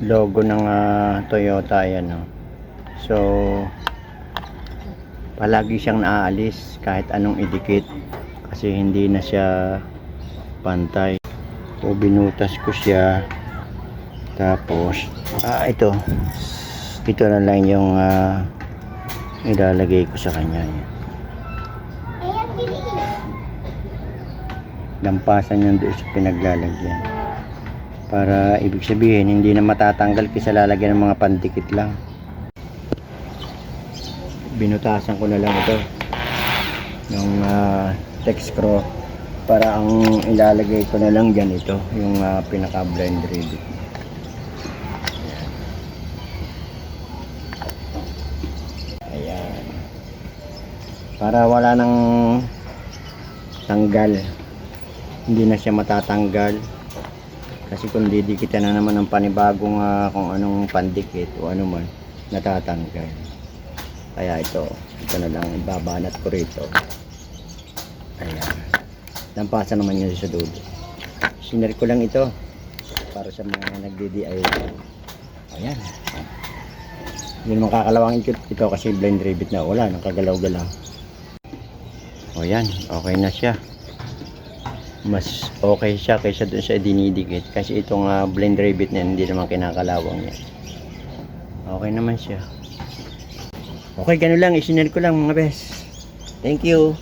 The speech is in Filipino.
logo ng ah, Toyota yan no? so palagi siyang naaalis kahit anong idikit kasi hindi na siya pantay. So binutas ko siya. Tapos ah ito. Ito na lang yung ah, ilalagay ko sa kanya yan. lampasan yan doon sa pinaglalagyan para ibig sabihin hindi na matatanggal kasi lalagyan ng mga pandikit lang. Binutasan ko na lang ito ng uh, text screw. Para ang ilalagay ko na lang dyan ito yung ah, pinaka blind rivet ayan. Para wala nang tanggal hindi na siya matatanggal kasi kung didikitan na naman ng panibagong ah, kung anong pandikit o ano man natatanggal. Kaya ito ito na lang ibabanat ko rito. Ayan. Lampasan naman yun sa dulo. Sinare ko lang ito para sa mga nagdi-DIY ayan. Hindi naman kakalawang ito kasi blind rivet na wala nakagalaw-galaw. O yan okay na siya mas okay siya kaysa dun sa dinidikit. Kasi itong uh, blend rivet na hindi naman kinakalawang niya okay naman siya. Okay ganun lang. Isinare ko lang mga bes. Thank you